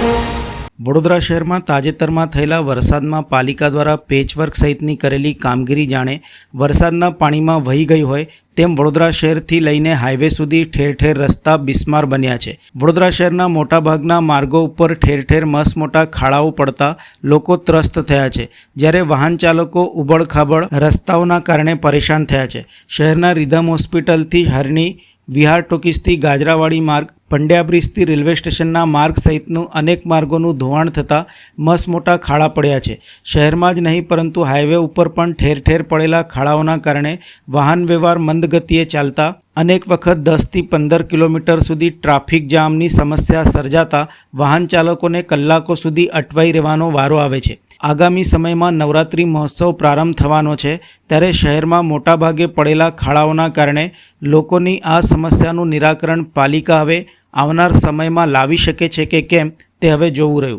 વડોદરા શહેરમાં તાજેતરમાં થયેલા વરસાદમાં પાલિકા દ્વારા પેચવર્ક સહિતની કરેલી કામગીરી જાણે વરસાદના પાણીમાં વહી ગઈ હોય તેમ વડોદરા શહેરથી લઈને હાઈવે સુધી ઠેર ઠેર રસ્તા બિસ્માર બન્યા છે. વડોદરા શહેરના મોટાભાગના માર્ગો ઉપર ઠેર ઠેર મસમોટા ખાડાઓ પડતા લોકો ત્રસ્ત થયા છે, જ્યારે વાહન ચાલકો ઉબડખાબડ રસ્તાઓના કારણે પરેશાન થયા છે. શહેરના રિધમ હોસ્પિટલથી હરણી વિહાર ટોકીસથી ગાજરાવાડી માર્ગ પંડ્યા બ્રિજથી રેલવે સ્ટેશનના માર્ગ સહિતનું અનેક માર્ગોનું ધોવાણ થતાં મસમોટા ખાડા પડ્યા છે. શહેરમાં જ નહીં, પરંતુ હાઈવે ઉપર પણ ઠેર ઠેર પડેલા ખાડાઓના કારણે વાહન વ્યવહાર મંદ ગતિએ ચાલતા અનેક વખત દસથી પંદર કિલોમીટર સુધી ટ્રાફિક જામની સમસ્યા સર્જાતા વાહન ચાલકોને કલાકો સુધી અટવાઈ રહેવાનો વારો આવે છે. આગામી સમયમાં નવરાત્રિ મહોત્સવ પ્રારંભ થવાનો છે, ત્યારે શહેરમાં મોટાભાગે પડેલા ખાડાઓના કારણે લોકોની આ સમસ્યાનું નિરાકરણ પાલિકા હવે આવનાર સમયમાં લાવી શકે છે કે કેમ, તે હવે જોવું રહ્યું.